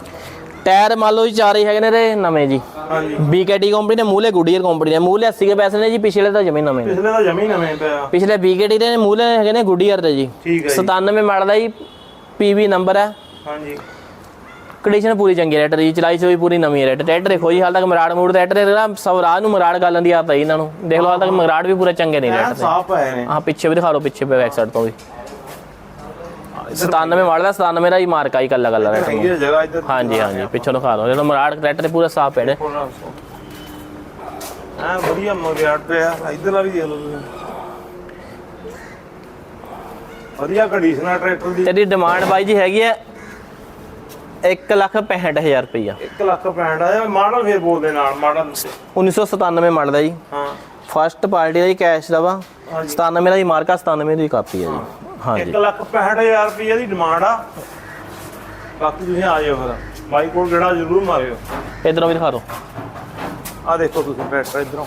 ਟਾਇਰ ਮੰਨ ਲਓ ਜੀ ਚਾਰ ਹੀ ਹੈਗੇ ਨੇ ਤੇ ਨਵੇਂ ਜੀ। ਹਾਂਜੀ। BKT ਕੰਪਨੀ ਨੇ ਮੂਲੇ ਗੁੱਡੀਅਰ ਕੰਪਨੀ ਨੇ। ਮੂਲੇ 80 ਕੇ ਪੈਸੇ ਨੇ ਜੀ ਪਿਛਲੇ ਤਾਂ ਜਮੇ ਨਵੇਂ ਪਿਛਲੇ ਦਾ ਜਮੀ ਨਵੇਂ ਪਿਆ ਪਿਛਲੇ BKT ਦੇ ਮੂਲੇ ਹੈਗੇ ਨੇ ਗੁੱਡੀਅਰ ਦੇ ਜੀ। ਠੀਕ ਹੈ ਜੀ। 97 ਮਾਡਲ ਦਾ ਜੀ PV ਨੰਬਰ ਹੈ ਹਾਂਜੀ। ਕੰਡੀਸ਼ਨ ਪੂਰੀ ਚੰਗੀ ਹੈ ਰੈਟਰ ਦੀ ਚਲਾਈ ਚੋਈ ਪੂਰੀ ਨਵੀਂ ਹੈ ਰੈਟਰ ਟਰੈਕਟਰ ਦੇਖੋ ਜੀ ਹਾਲ ਤੱਕ ਮਰਾੜ ਮੂੜ ਦਾ ਰੈਟਰ ਇਹਦਾ ਸਵਰਾਜ ਨੂੰ ਮਰਾੜ ਗਾਲਣ ਦੀ ਆਦਤ ਹੈ ਇਹਨਾਂ ਨੂੰ। ਦੇਖ ਲਓ ਹਾਲ ਤੱਕ ਮਰਾੜ ਵੀ ਪੂਰੇ ਚੰਗੇ ਨਹੀਂ ਰੈਟਰ ਸਾਫ਼ ਪਏ ਨੇ। ਹਾਂ ਪਿੱਛੇ ਵੀ ਦਿਖਾ ਲਓ ਪਿੱਛੇ ਬੈਕ ਸਾਈਡ ਤੋਂ ਵੀ। 97 ਮਾਡਲ ਦਾ 97 ਦਾ ਹੀ ਮਾਰਕਾ ਹੀ ਕੱਲਾ ਕੱਲਾ ਰੈਟਰ ਆ ਹਾਂਜੀ ਹਾਂਜੀ ਪਿੱਛੋਂ ਦਿਖਾ ਲਓ। ਜਦੋਂ ਮਰਾੜ ਟਰੈਕਟਰ ਤੇ ਪੂਰਾ ਸਾਫ਼ ਪੈਣੇ ਐ ਵਧੀਆ ਮਗਿਆੜ ਪਿਆ ਇੱਧਰਲਾ ਵੀ ਦੇਖ ਲਓ ਵਧੀਆ ਕੰਡੀਸ਼ਨ ਆ ਟਰੈਕਟਰ ਦੀ। ਤੇਰੀ ਡਿਮਾਂਡ ਬਾਈ ਜੀ ਹੈਗੀ ਹੈ 1 ਲੱਖ 65000 ਰੁਪਈਆ। 1 ਲੱਖ ਪੈਂਡ ਆ ਮਾਡਲ ਫੇਰ ਬੋਲਦੇ ਨਾਲ ਮਾਡਲ 1997 ਮਾਡਲ ਦਾ ਜੀ। ਹਾਂ। ਫਸਟ ਪਾਰਟੀ ਦਾ ਜੀ ਕੈਸ਼ ਦਾ ਵਾ। ਹਾਂਜੀ। 97 ਦਾ ਜੀ ਮਾਰਕਾ 97 ਦੀ ਕਾਪੀ ਹੈ ਜੀ। ਹਾਂਜੀ। 1 ਲੱਖ 65000 ਰੁਪਏ ਦੀ ਡਿਮਾਂਡ ਆ। ਬਾਕੀ ਤੁਸੀਂ ਆ ਜਾਓ ਫਿਰ। ਬਾਈ ਕੋਲ ਜਿਹੜਾ ਜ਼ਰੂਰ ਮਾਰਿਓ। ਇਧਰੋਂ ਵੀ ਦਿਖਾ ਦਿਓ। ਆ ਦੇਖੋ ਤੁਸੀਂ ਟਰੈਕਟਰ ਇਧਰੋਂ।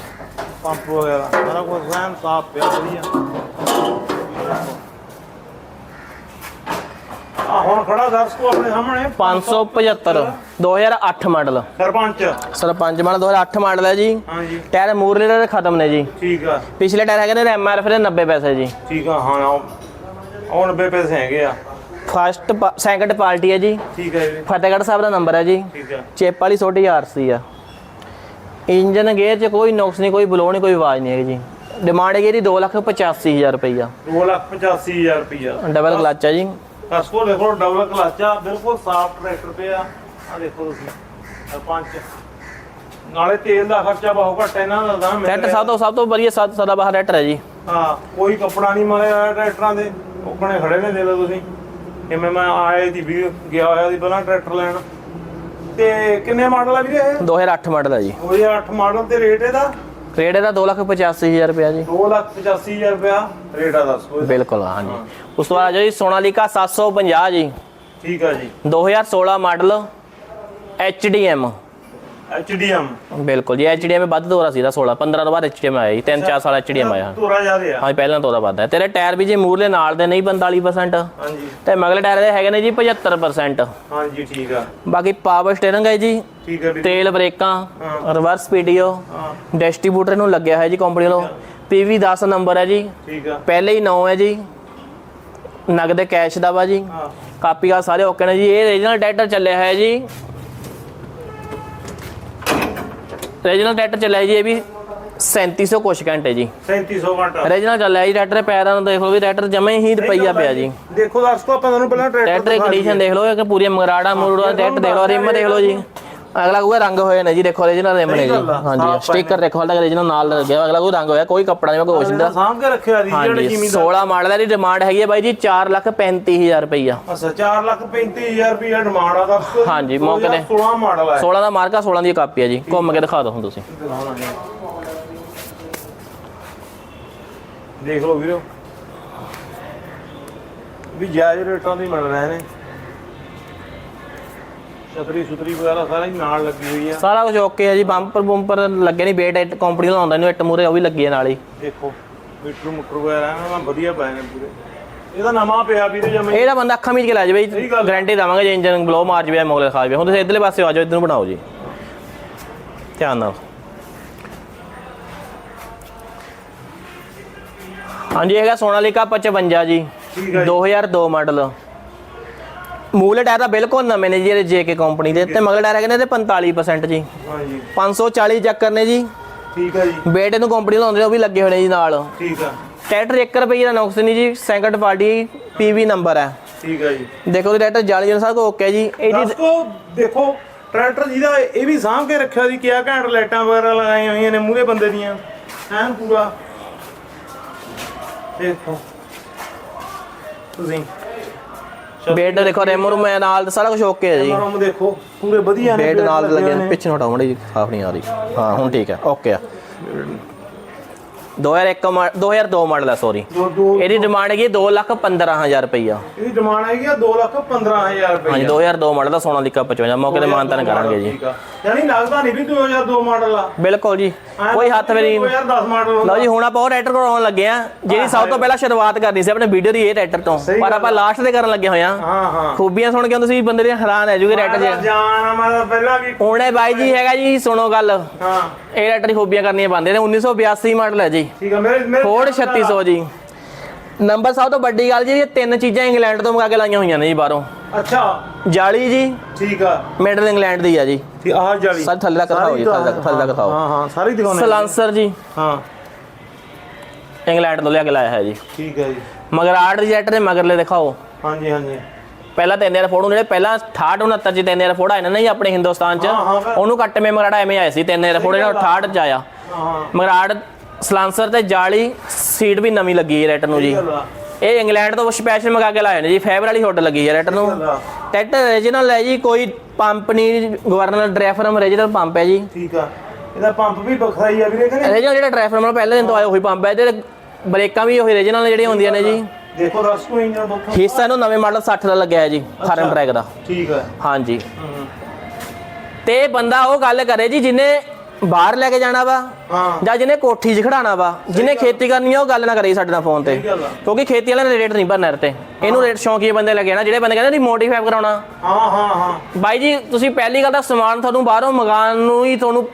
ਪੰਪ ਵਗੈਰਾ ਸਾਰਾ ਕੁਝ ਐਨ ਸਾਫ਼ ਪਿਆ ਵਧੀਆ। ਆ ਹੁਣ ਖੜਾ ਦਰਸ਼ਕੋ ਆਪਣੇ ਸਾਹਮਣੇ। 575 2008 model. Sarpanch. Sarpanch model 2008 model ਹੈ ਜੀ। ਹਾਂਜੀ। ਟਾਇਰ ਮੂਰਲੇ ਦੇ ਖਤਮ ਨੇ ਜੀ। ਠੀਕ ਆ। ਪਿਛਲੇ ਟਾਇਰ ਹੈਗੇ ਨੇ ਐਮਆਰਐਫ ਦੇ 90 ਪੈਸੇ ਜੀ। ਠੀਕ ਆ ਹਾਂ ਉਹ ਉਹ 90 ਪੈਸੇ ਹੈਗੇ ਆ। ਫਸਟ ਸੈਕੰਡ ਪਾਰਟੀ ਹੈ ਜੀ। ਠੀਕ ਹੈ ਜੀ। ਫਤਿਹਗੜ੍ਹ ਸਾਹਿਬ ਦਾ ਨੰਬਰ ਹੈ ਜੀ। ਠੀਕ ਆ। ਚਿਪ ਵਾਲੀ ਛੋਟੀ ਆਰਸੀ ਆ। ਇੰਜਨ ਗੇਅਰ 'ਚ ਕੋਈ ਨੁਕਸ ਨਹੀਂ ਕੋਈ ਬਲੋ ਨਹੀਂ ਕੋਈ ਆਵਾਜ਼ ਨਹੀਂ ਹੈਗੀ ਜੀ। ਡਿਮਾਂਡ ਹੈਗੀ ਇਹਦੀ 285000 ਰੁਪਈਆ। 285000 ਰੁਪਇਆ ਡਬਲ ਕਲਚ ਜੀ। ਦਰਸ਼ਕੋ ਦੇਖੋ ਡਬਲ ਕਲਚ ਆ ਬਿਲਕੁਲ ਸਾਫ਼ ਟਰੈਕਟਰ ਤੇ ਆ। ਆ ਦੇਖੋ ਤੁਸੀਂ ਸਰਪੰਚ। ਨਾਲੇ ਤੇਲ ਦਾ ਖਰਚਾ ਬਹੁਤ ਘੱਟ ਇਹਨਾਂ ਦਾ ਤਾਂ ਟਰੈਕਟਰ ਸਭ ਤੋਂ ਸਭ ਤੋਂ ਵਧੀਆ ਸਦ ਸਦਾ ਬਾਹਰ ਟਰੈਕਟਰ ਹੈ ਜੀ। ਹਾਂ ਕੋਈ ਕੱਪੜਾ ਨਹੀਂ ਮਾਰਿਆ ਟਰੈਕਟਰਾਂ ਦੇ। ਉੱਕਣੇ ਖੜੇ ਨੇ ਦੇ ਲਓ ਤੁਸੀਂ। ਕਿਵੇਂ ਮੈਂ ਆਏ ਦੀ ਵੀ ਗਿਆ ਹੋਇਆ ਦੀ ਪਹਿਲਾਂ ਟਰੈਕਟਰ ਲੈਣ। ਤੇ ਕਿੰਨੇ ਮਾਡਲ ਆ ਵੀਰੇ ਇਹ? 2008 ਮਾਡਲ ਹੈ ਜੀ। 2008 ਮਾਡਲ ਤੇ ਰੇਟ ਇਹਦਾ? ਰੇਟ ਇਹਦਾ 285000 ਰੁਪਇਆ ਜੀ। 285000 ਰੁਪਇਆ। ਰੇਟ ਆ ਦੱਸੋ ਬਿਲਕੁਲ ਹਾਂਜੀ। ਉਸ ਤੋਂ ਬਾਅਦ ਆ ਜਾਓ ਜੀ ਸੋਨਾਲੀਕਾ 750 ਜੀ। ਠੀਕ ਆ ਜੀ। 2016 ਮਾਡਲ HDM ਐਚਡੀਐਮ ਬਿਲਕੁਲ ਜੀ HDM ਵੱਧ ਦੋਰਾ ਸੀ ਦਾ 16 15 ਤੋਂ ਬਾਅਦ HDM ਆਇਆ ਜੀ 3-4 ਸਾਲ HDM ਆਇਆ। ਤੋਰਾ ਜਿਆਦੇ ਆ। ਹਾਂ ਪਹਿਲਾਂ ਤੋਂ ਉਹਦਾ ਵੱਧ ਹੈ ਤੇਰੇ ਟਾਇਰ ਵੀ ਜੀ ਮੂਰਲੇ ਨਾਲ ਦੇ ਨਹੀਂ 45% ਹਾਂਜੀ। ਤੇ ਮਗਲੇ ਟਾਇਰ ਦੇ ਹੈਗੇ ਨੇ ਜੀ 75% ਹਾਂਜੀ ਠੀਕ ਆ। ਬਾਕੀ ਪਾਵਰ ਸਟੀਅਰਿੰਗ ਹੈ ਜੀ ਠੀਕ ਹੈ ਤੇਲ ਬ੍ਰੇਕਾਂ। ਰਿਵਰਸ ਪੀਡੀਓ ਡਿਸਟ੍ਰੀਬਿਊਟਰ ਨੂੰ ਲੱਗਿਆ ਹੋਇਆ ਜੀ ਕੰਪਨੀ ਵੱਲੋਂ। ਪੀਵੀ 10 ਨੰਬਰ ਹੈ ਜੀ। ਠੀਕ ਆ। ਪਹਿਲੇ ਹੀ 9 ਹੈ ਜੀ। ਨਗਦ ਕੈਸ਼ ਦਾ ਵਾ ਜੀ। ਹਾਂ। ਕਾਪੀ ਆ ਸਾਰੇ ਓਕੇ ਨੇ ਜੀ। ਇਹ ਰੀਜਨਲ ਟਰੈਕਟਰ ਚੱਲਿਆ ਹੈ ਜੀ। ਰੀਜਨਲ ਟਰੈਕਟਰ ਚੱਲਿਆ ਜੀ ਇਹ ਵੀ 3700 ਕੁਛ ਘੰਟੇ ਜੀ। 3700 ਘੰਟਾ। ਰੀਜਨਲ ਚੱਲਿਆ ਜੀ ਟਰੈਕਟਰ ਪੈਰਾਂ ਨੂੰ ਦੇਖ ਲਓ ਵੀ ਟਰੈਕਟਰ ਜਮੇ ਹੀ ਰੁਪਈਆ ਪਿਆ ਜੀ। ਦੇਖੋ ਦਰਸ਼ਕੋ ਆਪਾਂ ਤੁਹਾਨੂੰ ਪਹਿਲਾਂ ਟਰੈਕਟਰ ਦੀ ਕੰਡੀਸ਼ਨ ਦੇਖ ਲਓ ਇੱਕ ਪੂਰੀ ਮਗਰਾੜਾ ਮੂਰੜਾ ਟਰੈਕਟਰ ਦੇਖ ਲਓ ਰਿਮ ਦੇਖ ਲਓ ਜੀ। ਅਗਲਾ ਕੋਈ ਰੰਗ ਹੋਏ ਨੇ ਜੀ ਦੇਖੋ ਰੀਜਨਲ ਰਿਮ ਨੇ ਜੀ। ਆ, ਹਾਂਜੀ ਸਟicker ਦੇਖੋ ਹਲਦਾ ਰੀਜਨਲ ਨਾਲ ਲੱਗਿਆ ਅਗਲਾ ਕੋਈ ਰੰਗ ਹੋਇਆ ਕੋਈ ਕੱਪੜਾ ਨਹੀਂ ਕੋਈ ਨਹੀਂ। ਸਾਂਭ ਕੇ ਰੱਖਿਆ ਦੀ ਜਿਹੜੀ ਜ਼ਮੀਨ 16 ਮਾਡਲ ਦੀ ਡਿਮਾਂਡ ਹੈਗੀ ਹੈ ਬਾਈ ਜੀ 435000 ਰੁਪਈਆ। ਅੱਛਾ 4 ਲੱਖ 35000 ਰੁਪਏ ਡਿਮਾਂਡ ਆ ਦਰਸ਼ਕੋ ਹਾਂਜੀ, ਮੌਕੇ ਤੇ। 16 ਮਾਡਲ ਹੈ 16 ਦਾ ਮਾਰਕਾ 16 ਦੀ ਕਾਪੀ ਹੈ ਜੀ ਘੁੰਮ ਕੇ ਦਿਖਾ ਦਿਓ ਹੁਣ ਤੁਸੀਂ। ਦੇਖ ਲਓ ਵੀਰੋ। ਵੀ ਜਾਇਜ਼ ਰੇਟਾਂ ਦੇ ਮਿਲ ਰਹੇ ਨੇ। ਛਤਰੀ ਸੁਤਰੀ ਵਗੈਰਾ ਸਾਰਾ ਹੀ ਨਾਲ ਲੱਗੀ ਹੋਈ ਆ। ਸਾਰਾ ਕੁਝ ਓਕੇ ਹੈ ਜੀ ਬੰਪਰ ਬੰਪਰ ਲੱਗੇ ਨਹੀਂ ਬੇਟ ਇੱਟ ਕੰਪਨੀ ਦਾ ਆਉਂਦਾ ਇਹਨੂੰ ਇੱਟ ਮੂਰੇ ਉਹ ਵੀ ਲੱਗੀ ਹੈ ਨਾਲ ਹੀ। ਦੇਖੋ ਮੀਟਰ ਮੁੱਟਰ ਵਗੈਰਾ ਇਹਨਾਂ ਵਧੀਆ ਪਏ ਨੇ ਪੂਰੇ। ਇਹਦਾ ਨਵਾਂ ਪਿਆ ਵੀਰੇ ਜਮੇ ਇਹਦਾ ਬੰਦਾ ਅੱਖਾਂ ਮੀਚ ਕੇ ਲੈ ਜਾਵੇ ਜੀ। ਗਾਰੰਟੀ ਦਵਾਂਗੇ ਜੇ ਇੰਜਨ ਗਲੋ ਮਾਰ ਜਵੇ ਮੋਗਲੇ ਖਾ ਜਵੇ। ਹੁਣ ਤੁਸੀਂ ਇਧਰਲੇ ਪਾਸੇ ਆ ਜਾਓ ਇਧਰ ਨੂੰ ਬਣਾਓ ਜੀ। ਧਿਆਨ ਨਾਲ। ਹਾਂਜੀ ਇਹ ਹੈਗਾ ਸੋਨਾਲੀਕਾ 55 ਜੀ ਠੀਕ ਹੈ ਜੀ। 2002 ਮਾਡਲ। ਮੂਲੇ ਟਾਇਰ ਤਾਂ ਬਿਲਕੁਲ ਨਵੇਂ ਨੇ ਜੀ ਇਹ ਜੇਕੇ ਕੰਪਨੀ ਦੇ ਤੇ ਮਗਲੇ ਟਾਇਰ ਨੇ ਇਹਦੇ 45% ਜੀ। ਹਾਂਜੀ। 540 ਚੱਕਰ ਨੇ ਜੀ। ਠੀਕ ਆ ਜੀ। ਬੇਟੇ ਨੂੰ ਕੰਪਨੀ ਲਾਉਂਦੇ ਉਹ ਵੀ ਲੱਗੇ ਨੇ ਜੀ ਨਾਲ। ਠੀਕ ਆ। ਟਰੈਕਟਰ 1 ਰੁਪਏ ਦਾ ਨੁਕਸ ਨਹੀਂ ਜੀ ਸੈਕੰਡ ਪਾਰਟੀ ਪੀਵੀ ਨੰਬਰ ਹੈ ਠੀਕ ਆ ਜੀ। ਦੇਖੋ ਜੀ ਟਰੈਕਟਰ ਜਾਲੀ ਜਨ ਸਾਹਿਬ ਓਕੇ ਜੀ। ਇਹਦੀ ਦੇਖੋ ਟਰੈਕਟਰ ਜਿਹਦਾ ਇਹ ਵੀ ਸਾਂਭ ਕੇ ਰੱਖਿਆ ਦੀ ਕਿਆ ਘੈਂਟ ਲਾਈਟਾਂ ਵਗੈਰਾ ਲਗਾਈਆਂ ਹੋਈਆਂ ਨੇ ਮੂਹਰੇ ਬੰਦੇ ਦੀਆਂ। ਐਨ ਪੂਰਾ। ਦੇਖੋ। ਤੁਸੀਂ। ਬੇਟ ਦੇਖੋ ਰੈਮੋ ਰੂਮ ਨਾਲ ਸਾਰਾ ਕੁਝ ਓਕੇ ਹੈ ਜੀ। ਰੂਮ ਦੇਖੋ ਪੂਰੇ ਵਧੀਆ ਨੇ ਪਲੇਟ ਨਾਲ ਲੱਗੇ ਨੇ। ਪਿੱਛੇ ਹਟਾਓ ਮੜੀ ਸਾਫ਼ ਨਹੀਂ ਆ ਰਹੀ। ਹਾਂ ਹੁਣ ਠੀਕ ਹੈ ਓਕੇ ਆ। 2001 ਮਾ- 2002 ਮਾਡਲ ਹੈ ਸੌਰੀ ਇਹਦੀ ਡਿਮਾਂਡ ਹੈਗੀ 215000 ਰੁਪਈਆ। ਇਹਦੀ ਡਿਮਾਂਡ ਹੈਗੀ ਆ 2 ਲੱਖ 15000 ਰੁਪਏ ਹਾਂਜੀ 2002 ਮਾਡਲ ਦਾ ਸੋਨਾਲੀਕਾ 55 ਮੌਕੇ ਤੇ ਮਾਨਤਾਨ ਕਰਾਂਗੇ ਜੀ। ਠੀਕ ਆ। ਯਾਨੀ ਲੱਗਦਾ ਨਹੀਂ ਵੀ 2002 ਮਾਡਲ ਆ। ਬਿਲਕੁਲ ਜੀ। ਕੋਈ ਹੱਥ ਵੀ ਨਹੀਂ 2010 ਮਾਡਲ ਲਓ ਜੀ ਹੁਣ ਆਪਾਂ ਉਹ ਟਰੈਕਟਰ ਕਰਾਉਣ ਲੱਗੇ ਆ ਜਿਹੜੀ ਸਭ ਤੋਂ ਪਹਿਲਾਂ ਸ਼ੁਰੂਆਤ ਕਰਨੀ ਸੀ ਆਪਣੇ ਵੀਡੀਓ ਦੀ ਇਹ ਟਰੈਕਟਰ ਤੋਂ। ਪਰ ਆਪਾਂ ਲਾਸਟ ਤੇ ਕਰਨ ਲੱਗੇ ਹੋਏ ਆ ਹਾਂ ਹਾਂ। ਖੂਬੀਆਂ ਸੁਣ ਕੇ ਤੁਸੀਂ ਬੰਦੇ ਦੇ ਹੈਰਾਨ ਹੋ ਜੂਗੇ ਟਰੈਕਟਰ 'ਚ ਜਾਨ ਮੈਂ ਪਹਿਲਾਂ ਵੀ ਹੁਣੇ ਬਾਈ ਜੀ ਹੈਗਾ ਜੀ ਸੁਣੋ ਗੱਲ। ਹਾਂ। ਇਹ ਟਰੈਕਟਰ ਦੀ ਖੂਬੀਆਂ ਕਰਨੀਆਂ ਬੰਦੇ ਨੇ। 1982 ਮਾਡਲ ਹੈ ਜੀ। ਠੀਕ ਮੇਰੇ ਮੇਰੇ ਫੋਰਡ 3600 ਜੀ। ਨੰਬਰ ਸਭ ਤੋਂ ਵੱਡੀ ਗੱਲ ਜੀ ਇਹ ਤਿੰਨ ਚੀਜ਼ਾਂ ਇੰਗਲੈਂਡ ਤੋਂ ਮੰਗਾ ਕੇ ਲਾਈਆਂ ਹੋਈਆਂ ਨੇ ਜੀ ਬਾਹਰੋਂ। ਅੱਛਾ। ਜਾਲੀ ਜੀ। ਠੀਕ ਆ। ਮੇਡਲ ਇੰਗਲੈਂਡ ਦੀ ਆ ਜੀ। ਠੀਕ ਆਹ ਜਾਲੀ। ਸਾਰੇ ਥੱਲੇ ਤੱਕ ਦਿਖਾਓ ਜੀ, ਥੱਲੇ ਤੱਕ- ਥੱਲੇ ਤੱਕ ਦਿਖਾਓ। ਹਾਂ ਹਾਂ ਸਾਰੀ ਦਿਖਾਉਣੇ ਸਲਾਂਸਰ ਜੀ। ਹਾਂ। ਇੰਗਲੈਂਡ ਤੋਂ ਲਿਆ ਕੇ ਲਾਇਆ ਹੈ ਜੀ। ਠੀਕ ਹੈ ਜੀ। ਮਗਰ ਆਰਟ ਜੈਟ ਦੇ ਮਗਰਲੇ ਦਿਖਾਓ। ਹਾਂਜੀ ਹਾਂਜੀ। ਪਹਿਲਾਂ ਤਿੰਨ ਹਜ਼ਾਰ ਫੋੜ ਜਿਹੜੇ ਪਹਿਲਾਂ 68 69 ਚ ਤਿੰਨ ਹਜ਼ਾਰ ਫੋੜ ਆਏ ਨੇ ਨਾ ਜੀ ਆਪਣੇ ਹਿੰਦੁਸਤਾਨ ਚ। ਉਹਨੂੰ ਕੱਟ ਮੇ ਮਗਰਾੜਾ ਐਵੇਂ ਆਏ ਸੀ ਤਿੰਨ ਹਜ਼ਾਰ ਫੋੜ ਜਿਹੜਾ 68 ਚ ਆਇਆ। ਹਾਂ ਮਗਰਾੜ ਸਲਾਂਸਰ ਤੇ ਜਾਲੀ ਸੀਟ ਵੀ ਨਵੀਂ ਲੱਗੀ ਹੈ ਰੈਟਰ ਨੂੰ ਜੀ। ਇਹ ਇੰਗਲੈਂਡ ਤੋਂ ਸਪੈਸ਼ਲ ਮੰਗਾ ਕੇ ਲਾਏ ਨੇ ਜੀ ਫਾਈਬਰ ਵਾਲੀ ਹੁੱਡ ਲੱਗੀ ਹੈ ਰੈਟਰ ਨੂੰ। ਟਰੈਕਟਰ ਓਰੀਜਨਲ ਹੈ ਜੀ ਕੋਈ ਪੰਪ ਨਹੀਂ ਗਵਰਨਰ ਡਰਾਈਵਰਮ ਓਰੀਜਨਲ ਪੰਪ ਹੈ ਜੀ। ਠੀਕ ਆ। ਇਹਦਾ ਪੰਪ ਵੀ ਵੱਖਰਾ ਹੀ ਆ ਵੀਰੇ ਕਹਿੰਦੇ ਓਰੀਜਨਲ ਜਿਹੜਾ ਡਰਾਈਵਰਮ ਪਹਿਲੇ ਦਿਨ ਤੋਂ ਆਇਆ ਉਹੀ ਪੰਪ ਹੈ ਤੇ ਬ੍ਰੇਕਾਂ ਵੀ ਉਹੀ ਓਰੀਜਨਲ ਜਿਹੜੀਆਂ ਹੁੰਦੀਆਂ ਨੇ ਜੀ। ਦੇਖੋ ਰਸਕੋ ਇੰਜਨ ਦੇਖੋ ਹਿੱਸਾ ਇਹਨੂੰ ਨਵੇਂ ਮਾਡਲ 60 ਦਾ ਲੱਗਿਆ ਹੈ ਜੀ ਫਾਰਮ ਟਰੈਕ ਦਾ। ਠੀਕ ਆ। ਹਾਂਜੀ। ਹੂੰ। ਤੇ ਬੰਦਾ ਉਹ ਗੱਲ ਕਰੇ ਜੀ ਜਿਹਨੇ ਬਾਹਰ ਲੈ ਕੇ ਜਾਣਾ ਵਾ ਹਾਂ। ਜਾਂ ਜਿਹਨੇ ਕੋਠੀ 'ਚ ਖੜਾਣਾ ਵਾ ਜਿਹਨੇ ਖੇਤੀ ਕਰਨੀ ਆ ਉਹ ਗੱਲ ਨਾ ਕਰੇ ਸਾਡੇ ਨਾਲ ਫੋਨ ਤੇ। ਆ। ਕਿਉਂਕਿ ਖੇਤੀ ਵਾਲਿਆਂ ਨੇ ਰੇਟ ਨਹੀਂ ਭਰਨਾ ਤੇ। ਇਹਨੂੰ ਰੇਟ ਸ਼ੌਂਕੀ ਬੰਦੇ ਲੈ ਕੇ ਆਣਾ ਜਿਹੜੇ ਬੰਦੇ ਕਹਿੰਦੇ ਨਹੀਂ ਮੋਡੀਫਾਈ ਕਰਾਉਣਾ। ਹਾਂ ਹਾਂ ਹਾਂ। ਬਾਈ ਜੀ ਤੁਸੀਂ ਪਹਿਲੀ ਗੱਲ ਤਾਂ ਸਮਾਨ ਤੁਹਾਨੂੰ ਬਾਹਰੋਂ ਮੰਗਾਉਣ ਨੂੰ ਹੀ ਤੁਹਾਨੂੰ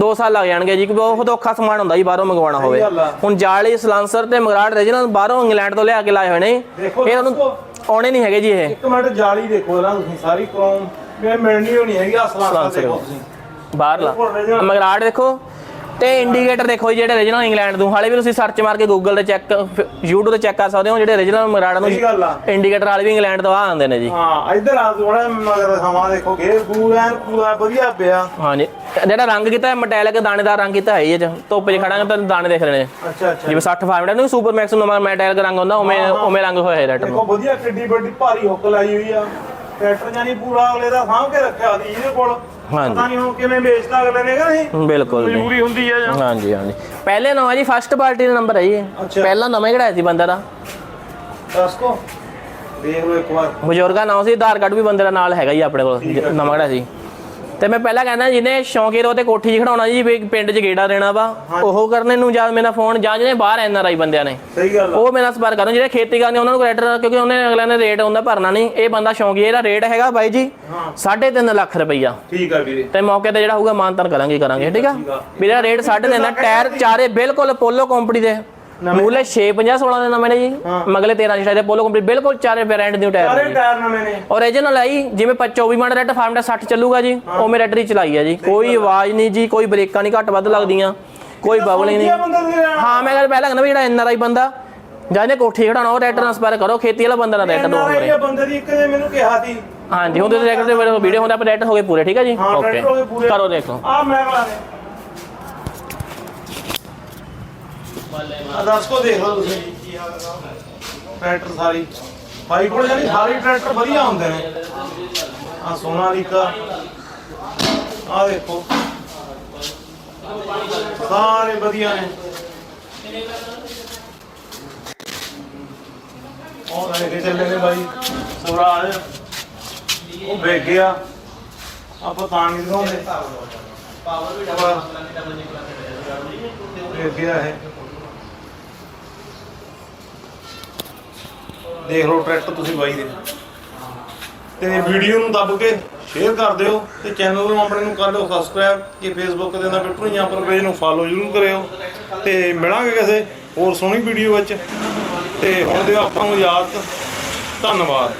2 ਸਾਲ ਲੱਗ ਜਾਣਗੇ ਜੀ ਕਿਉਂਕਿ ਬਹੁਤ ਔਖਾ ਸਮਾਨ ਹੁੰਦਾ ਜੀ ਬਾਹਰੋਂ ਮੰਗਵਾਉਣਾ ਹੋਵੇ। ਆ। ਹੁਣ ਜਾਲੀ ਸਲਾਂਸਰ ਤੇ ਮਗਰਾਟ ਰੀਜਨਲ ਬਾਹਰੋਂ ਇੰਗਲੈਂਡ ਤੋਂ ਲਿਆ ਕੇ ਲਾਏ ਹੋਏ ਨੇ। ਇਹ ਤੁਹਾਨੂੰ ਆਉਣੇ ਨਹੀਂ ਹੈਗੇ ਜੀ ਇਹ। ਇੱਕ ਮਿੰਟ ਜਾਲੀ ਦੇਖੋ ਨਾ ਤੁਸੀਂ ਸਾਰੀ ਕ੍ਰੋਮ ਮੈਂ ਮਿਲਣੀ ਹੋਣੀ ਹੈਗੀ ਅਸਲਾਂ ਸਲਾਂਸਰ ਦੇਖੋ ਤੁਸੀਂ। ਬਾਹਰਲਾ। original। ਮਗਰਾਟ ਦੇਖੋ ਤੇ ਇੰਡੀਕੇਟਰ ਦੇਖੋ ਜੀ ਜਿਹੜੇ ਰੀਜਨਲ ਇੰਗਲੈਂਡ ਤੋਂ। ਹਾਲੇ ਵੀ ਤੁਸੀਂ ਸਰਚ ਮਾਰ ਕੇ ਗੂਗਲ ਤੇ ਚੈੱਕ YouTube ਤੇ ਚੈੱਕ ਕਰ ਸਕਦੇ ਹੋ ਜਿਹੜੇ ਰੀਜਨਲ ਮਗਰਾਟ ਨੂੰ ਗੱਲ ਇੰਡੀਕੇਟਰ ਵਾਲੇ ਵੀ ਇੰਗਲੈਂਡ ਤੋਂ ਆ ਆਉਂਦੇ ਨੇ ਜੀ। ਹਾਂ ਇੱਧਰ ਆ ਥੋੜਾ ਮਗਰ ਸਮਾਂ ਦੇਖੋ ਗੂਰ ਐਨ ਪੂਰਾ ਵਧੀਆ ਪਿਆ। ਹਾਂਜੀ। ਜਿਹੜਾ ਰੰਗ ਕੀਤਾ ਹੈ ਮਟੈਲਿਕ ਦਾਣੇਦਾਰ ਰੰਗ ਕੀਤਾ ਹੈ ਇਹ ਚ। ਧੁੱਪ 'ਚ ਖੜਾਂਗੇ ਤਾਂ ਦਾਣੇ ਦਿਖ ਰਹੇ ਨੇ ਅੱਛਾ ਅੱਛਾ। ਜਿਵੇਂ 60 ਫਾਰਮੈਟ ਨੂੰ ਸੁਪਰ ਮੈਕਸ ਨੂੰ ਮੈਟੈਲਿਕ ਰੰਗ ਹੁੰਦਾ ਉਵੇਂ ਉਵੇਂ ਰੰਗ ਹੋਇਆ ਹੈ ਰੈਟਰ ਨੂੰ ਦੇਖੋ ਵਧੀਆ ਕਿੱਡੀ ਵੱਡੀ ਭਾਰੀ ਹੁੱਕ ਲਾਈ ਹੋਈ ਆ। ਟਰੈਕਟਰ ਜਾਨੀ ਪੂਰਾ ਅਗਲੇ ਦਾ ਸਾਂਭ ਕੇ ਰੱਖਿਆ ਸੀ ਇਹਦੇ ਕੋਲ। ਹਾਂਜੀ। ਪਤਾ ਨਹੀਂ ਹੁਣ ਕਿਵੇਂ ਵੇਚਦਾ ਅਗਲੇ ਨੇ ਕਿ ਨਹੀਂ? ਬਿਲਕੁਲ ਜੀ। ਮਜਬੂਰੀ ਹੁੰਦੀ ਆ ਜਾਂ? ਹਾਂਜੀ ਹਾਂਜੀ। ਪਹਿਲੇ ਨਵਾਂ ਜੀ ਫਸਟ ਪਾਰਟੀ ਦਾ ਨੰਬਰ ਹੈ ਜੀ ਇਹ। ਅੱਛਾ। ਪਹਿਲਾ ਨਵਾਂ ਹੀ ਕਢਾਇਆ ਸੀ ਬੰਦੇ ਦਾ। ਦੱਸ। ਕੋ ਦੇਖ ਲਓ ਇੱਕ ਵਾਰ। ਬਜ਼ੁਰਗਾ ਨਾਮ ਸੀ ਆਧਾਰ ਕਾਰਡ ਵੀ ਬੰਦੇ ਦਾ ਨਾਲ ਹੈਗਾ ਜੀ ਆਪਣੇ ਕੋਲ। ਠੀਕ ਹੈ। ਨਵਾਂ ਕਢਾਇਆ ਸੀ। ਤੇ ਮੈਂ ਪਹਿਲਾਂ ਕਹਿੰਦਾ ਜਿਹਨੇ ਸ਼ੌਂਕੀ ਰੋ ਤੇ ਕੋਠੀ 'ਚ ਖੜਾਉਣਾ ਜੀ ਵੀ ਪਿੰਡ 'ਚ ਗੇੜਾ ਦੇਣਾ ਵਾ। ਉਹ ਕਰਨੇ ਨੂੰ ਜਾਂ ਮੇਰਾ ਫੋਨ ਜਾਂ ਜਿਹਨੇ ਬਾਹਰ ਐਨ ਆਰ ਆਈ ਬੰਦਿਆਂ ਨੇ। ਸਹੀ ਗੱਲ ਉਹ ਮੇਰਾ ਸੰਪਰਕ ਕਰਨ ਜਿਹੜੇ ਖੇਤੀ ਕਰਨੀ ਉਹਨਾਂ ਨੂੰ ਕ੍ਰੈਡਿਟ ਕਿਉਂਕਿ ਉਹਨੇ ਅਗਲੇ ਨੇ ਰੇਟ ਹੁੰਦਾ ਭਰਨਾ ਨਹੀਂ। ਇਹ ਬੰਦਾ ਸ਼ੌਂਕੀ ਇਹਦਾ ਰੇਟ ਹੈਗਾ ਬਾਈ ਜੀ ਹਾਂ। 3.5 ਲੱਖ ਰੁਪਈਆ। ਠੀਕ ਆ ਵੀਰੇ। ਤੇ ਮੌਕੇ ਤੇ ਜਿਹੜਾ ਹੋਊਗਾ ਮਾਨਤਨ ਕਰਾਂਗੇ ਕਰਾਂਗੇ ਠੀਕ ਆ ਠੀਕ ਆ। ਵੀਰੇ ਰੇਟ 3.5 ਟਾਇਰ ਚਾਰੇ ਬਿਲਕੁਲ ਪੋਲੋ ਕੰਪਨੀ ਦੇ। ਮੂਲੇ 6 50 16 ਦੇ ਨਵੇਂ ਨੇ ਜੀ। ਮਗਲੇ 13 ਜਿਹੜਾ ਦੇ ਪੋਲੋ ਕੰਪਨੀ ਬਿਲਕੁਲ ਚਾਰੇ ਬ੍ਰਾਂਡ ਨਿਊ ਟਾਇਰ ਸਾਰੇ ਟਾਇਰ ਨਵੇਂ ਨੇ। ਓਰੀਜਨਲ ਹੈ ਜੀ ਜਿਵੇਂ 24 ਮਿੰਟ ਰੈਟ ਫਾਰਮ ਦਾ 60 ਚੱਲੂਗਾ ਜੀ ਉਹ ਮੇਰੇ ਰੈਟਰੀ ਚਲਾਈ ਹੈ ਜੀ। ਕੋਈ ਆਵਾਜ਼ ਨਹੀਂ ਜੀ ਕੋਈ ਬ੍ਰੇਕਾਂ ਨਹੀਂ ਘੱਟ ਵੱਧ ਲੱਗਦੀਆਂ। ਕੋਈ ਬਬਲਿੰਗ ਨਹੀਂ। ਦੇ ਹਾਂ ਮੈਂ ਗੱਲ ਪਹਿਲਾਂ ਕਹਿੰਦਾ ਵੀ ਜਿਹੜਾ ਐਨਆਰਆਈ ਬੰਦਾ ਜਾਂ ਇਹਨੇ ਕੋਠੀ ਖੜਾਉਣਾ ਉਹ ਰੈਟ ਟ੍ਰਾਂਸਫਰ ਕਰੋ ਖੇਤੀ ਵਾਲਾ ਬੰਦਾ ਨਾ ਰੈਟ ਦੋ NRI ਆ ਬੰਦੇ ਦੀ ਇੱਕ ਨੇ ਮੈਨੂੰ ਕਿਹਾ ਸੀ। ਹਾਂਜੀ ਹੁਣ ਤੇ ਰੈਟ ਦੇ ਵੀਡੀਓ ਹੁੰਦਾ ਪਰ ਰੈਟ ਹੋ ਗਏ ਪੂਰੇ ਠੀਕ ਹੈ ਜੀ? ਓਕੇ ਕਰੋ ਦੇਖੋ ਆ ਮੈਂ ਬਣਾ ਆ ਦੱਸ ਕੋ ਦੇਖ ਲਓ ਤੁਸੀਂ। ਹੈ ਟਰੈਕਟਰ ਸਾਰੀ। ਬਾਈ ਕੋਲ ਜਾਨੀ ਸਾਰੇ ਟਰੈਕਟਰ ਵਧੀਆ ਹੁੰਦੇ ਨੇ। ਆ ਸੋਨਾਲੀਕਾ ਆ ਦੇਖੋ। ਸਾਰੇ ਵਧੀਆ ਨੇ। ਉਹ ਲੈ ਕੇ ਚੱਲੇ ਨੇ ਬਾਈ। ਸਵਰਾਜ। ਉਹ ਵੇਚ ਗਿਆ ਆਪਾਂ ਤਾਂ ਨਹੀਂ ਦਿਖਾਉਂਦੇ। ਪਾਵਰ ਵੀ ਡਬਲ ਵੇਚ ਗਿਆ ਹੈ ਦੇਖ ਲਓ ਟਰੈਕਟਰ ਤੁਸੀਂ ਬਾਈ ਦੇ। ਤੇ ਵੀਡੀਓ ਨੂੰ ਦੱਬ ਕੇ ਸ਼ੇਅਰ ਕਰ ਦਿਓ ਤੇ ਚੈਨਲ ਨੂੰ ਆਪਣੇ ਨੂੰ ਕਰ ਲਿਓ ਸਬਸਕ੍ਰਾਈਬ ਕਿ ਫੇਸਬੁੱਕ ਤੇ ਨਾ ਟਵਿੱਟਰ ਜਾਂ ਪਰ ਪੇਜ ਨੂੰ ਫਾਲੋ ਜ਼ਰੂਰ ਕਰਿਓ। ਤੇ ਮਿਲਾਂਗੇ ਕਿਸੇ ਹੋਰ ਸੋਹਣੀ ਵੀਡੀਓ ਵਿੱਚ। ਤੇ ਹੁਣ ਦਿਓ ਆਪਾਂ ਨੂੰ ਇਜਾਜ਼ਤ ਧੰਨਵਾਦ।